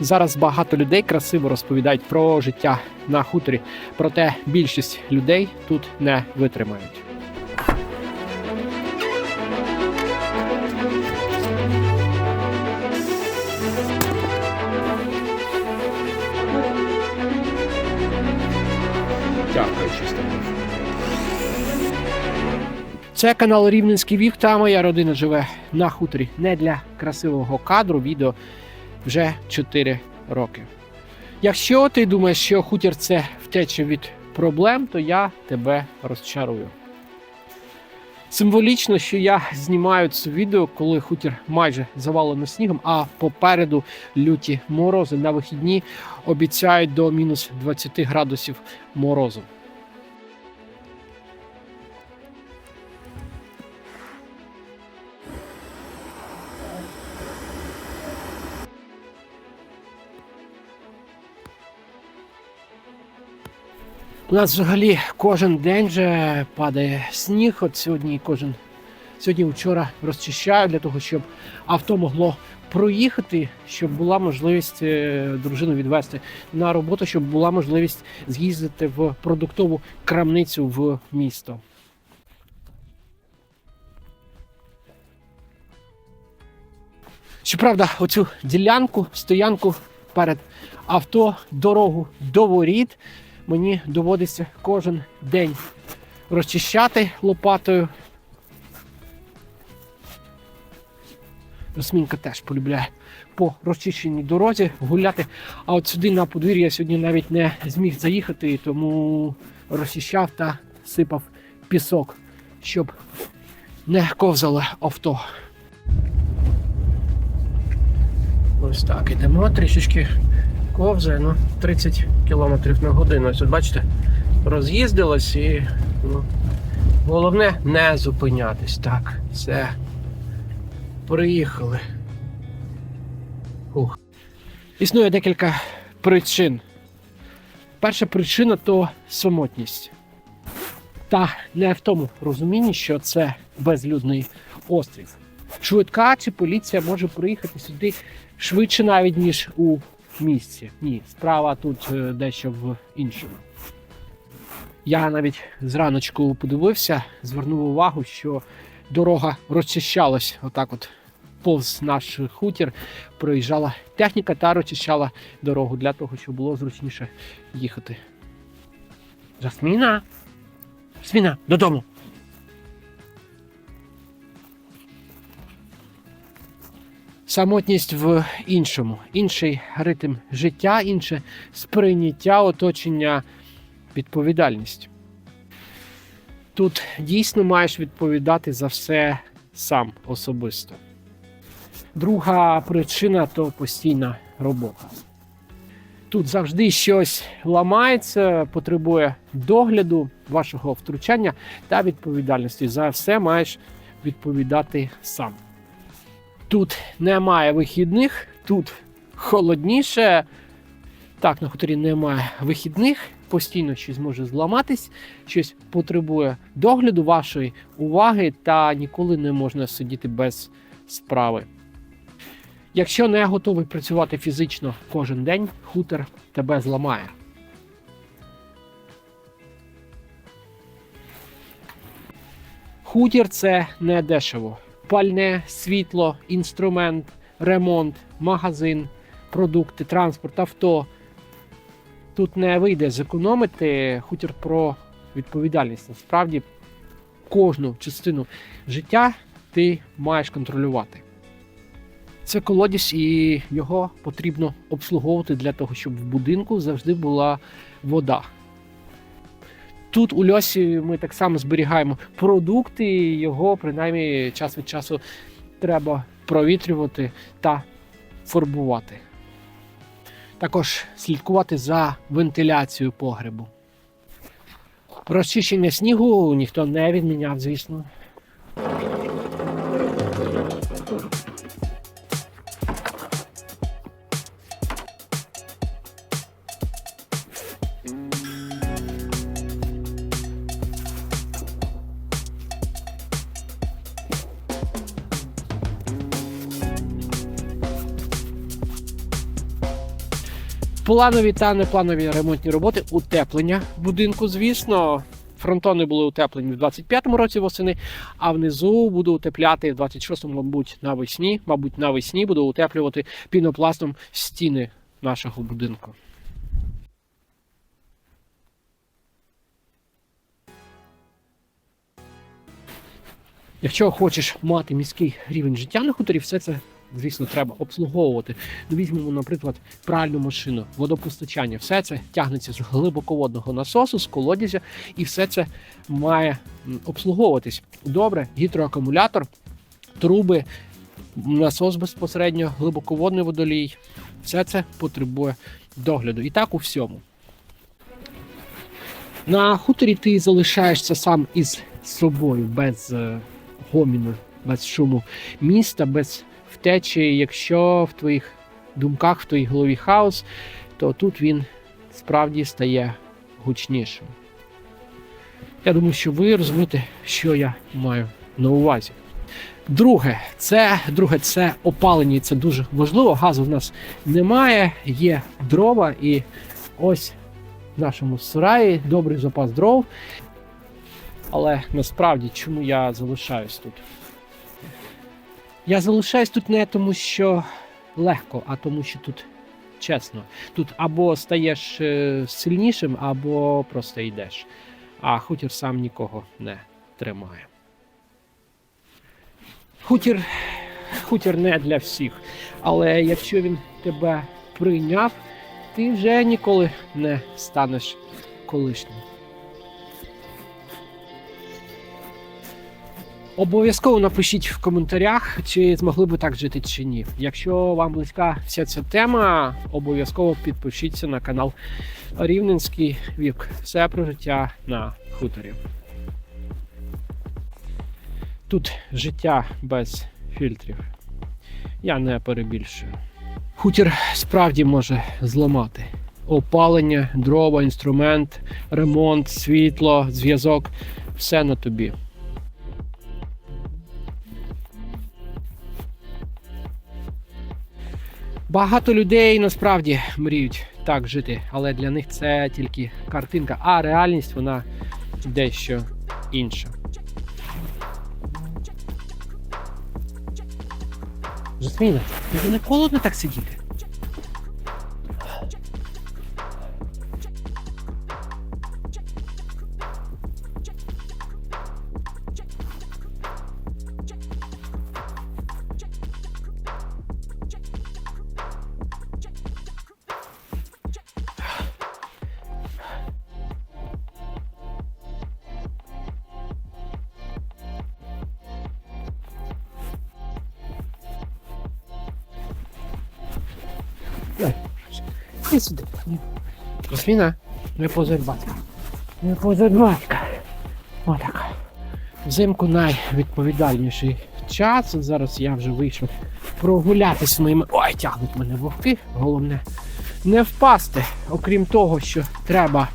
Зараз багато людей красиво розповідають про життя на хуторі, проте більшість людей тут не витримають. Дякую, чисто. Це канал Рівненський Вік та моя родина живе на хуторі. Не для красивого кадру відео вже 4 роки. Якщо ти думаєш, що хутір це втеча від проблем, то я тебе розчарую. Символічно, що я знімаю це відео, коли хутір майже завалено снігом, а попереду люті морози на вихідні обіцяють до мінус 20 градусів морозу. У нас взагалі кожен день вже падає сніг. От сьогодні кожен сьогодні вчора розчищаю для того, щоб авто могло проїхати, щоб була можливість е, дружину відвести на роботу, щоб була можливість з'їздити в продуктову крамницю в місто. Щоправда, оцю ділянку, стоянку перед авто, дорогу до воріт мені доводиться кожен день розчищати лопатою. Росмінка теж полюбляє по розчищеній дорозі гуляти. А от сюди на подвір'я я сьогодні навіть не зміг заїхати, тому розчищав та сипав пісок, щоб не ковзало авто. Ось так ідемо трішечки ковзає, ну 30 км на годину. Ось от бачите, роз'їздилась і ну, головне не зупинятись. Так, все. Приїхали. Ух. Існує декілька причин. Перша причина то самотність. Та не в тому розумінні, що це безлюдний острів. Швидка чи поліція може приїхати сюди швидше навіть, ніж у місці. Ні, справа тут е, дещо в іншому. Я навіть зраночку подивився, звернув увагу, що дорога розчищалась отак от повз наш хутір. Проїжджала техніка та розчищала дорогу для того, щоб було зручніше їхати. Жасміна! Жасміна, додому! Самотність в іншому, інший ритм життя, інше сприйняття оточення, відповідальність. Тут дійсно маєш відповідати за все сам особисто. Друга причина то постійна робота. Тут завжди щось ламається, потребує догляду, вашого втручання та відповідальності. За все маєш відповідати сам. Тут немає вихідних, тут холодніше. Так, на хуторі немає вихідних, постійно щось може зламатись, щось потребує догляду вашої уваги, та ніколи не можна сидіти без справи. Якщо не готовий працювати фізично кожен день, хутор тебе зламає. Хутір це не дешево. Пальне, світло, інструмент, ремонт, магазин, продукти, транспорт, авто. Тут не вийде зекономити хутір про відповідальність. Насправді, кожну частину життя ти маєш контролювати. Це колодязь, і його потрібно обслуговувати для того, щоб в будинку завжди була вода. Тут у льосі ми так само зберігаємо продукти, і його принаймні час від часу треба провітрювати та фарбувати. Також слідкувати за вентиляцією погребу. Розчищення снігу ніхто не відміняв, звісно. Mm. Планові та непланові ремонтні роботи, утеплення будинку, звісно. Фронтони були утеплені в 25-му році восени, а внизу буду утепляти в 26-му, мабуть, навесні. Мабуть, навесні буду утеплювати пінопластом стіни нашого будинку. Якщо хочеш мати міський рівень життя на хуторі, все це, звісно, треба обслуговувати. Ну, візьмемо, наприклад, пральну машину, водопостачання. Все це тягнеться з глибоководного насосу, з колодязя, і все це має обслуговуватись. Добре, гідроакумулятор, труби, насос безпосередньо, глибоководний водолій. Все це потребує догляду. І так у всьому. На хуторі ти залишаєшся сам із собою, без е, гоміну, без шуму міста, без втечі. Якщо в твоїх думках, в твоїй голові хаос, то тут він справді стає гучнішим. Я думаю, що ви розумієте, що я маю на увазі. Друге, це друге, це опалення, і це дуже важливо. Газу в нас немає, є дрова, і ось в нашому сараї добрий запас дров. Але насправді чому я залишаюсь тут? Я залишаюсь тут не тому, що легко, а тому, що тут чесно. Тут або стаєш е, сильнішим, або просто йдеш. А хутір сам нікого не тримає. Хутір, хутір не для всіх. Але якщо він тебе прийняв, ти вже ніколи не станеш колишнім. Обов'язково напишіть в коментарях, чи змогли би так жити чи ні. Якщо вам близька вся ця тема, обов'язково підпишіться на канал Рівненський вік. Все про життя на хуторі. Тут життя без фільтрів. Я не перебільшую. Хутір справді може зламати. Опалення, дрова, інструмент, ремонт, світло, зв'язок все на тобі. Багато людей насправді мріють так жити, але для них це тільки картинка, а реальність вона дещо інша. Жасміна, тобі не холодно так сидіти? Іди сюди. Жасміна, не позорь батька. Не позорь батька. Отак. Взимку найвідповідальніший час. Зараз я вже вийшов прогулятися моїми. Ой, тягнуть мене вовки. Головне не впасти. Окрім того, що треба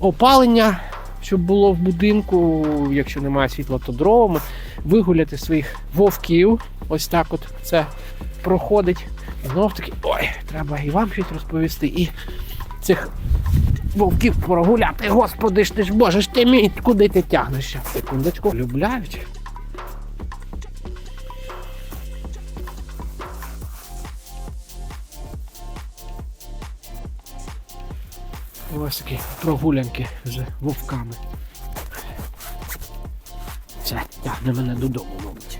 опалення, щоб було в будинку. Якщо немає світла, то дровами. Вигуляти своїх вовків. Ось так от це проходить. Знов таки, ой, треба і вам щось розповісти, і цих вовків прогуляти. Господи ж ти ж боже ж ти мій, куди ти тягнешся? Секундочку, любляють. Ось такі прогулянки з вовками. Це тягне мене додому, мабуть.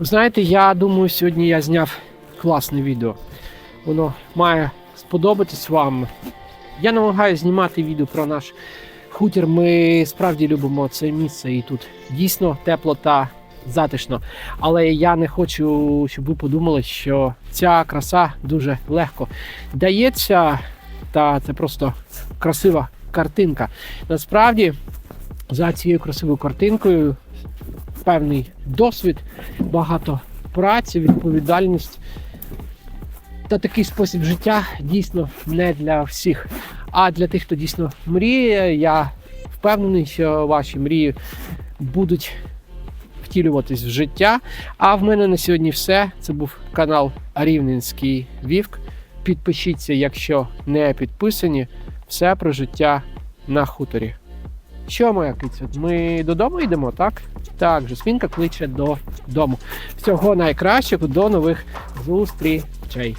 Ви знаєте, я думаю, сьогодні я зняв класне відео. Воно має сподобатись вам. Я намагаюся знімати відео про наш хутір. Ми справді любимо це місце і тут дійсно тепло та затишно. Але я не хочу, щоб ви подумали, що ця краса дуже легко дається, та це просто красива картинка. Насправді, за цією красивою картинкою певний досвід, багато праця, відповідальність та такий спосіб життя дійсно не для всіх. А для тих, хто дійсно мріє, я впевнений, що ваші мрії будуть втілюватись в життя. А в мене на сьогодні все. Це був канал Рівненський Вівк. Підпишіться, якщо не підписані. Все про життя на хуторі. Що, моя киця? Ми додому йдемо, так? Так, Жасмінка кличе додому. Всього найкращого, до нових зустрічей.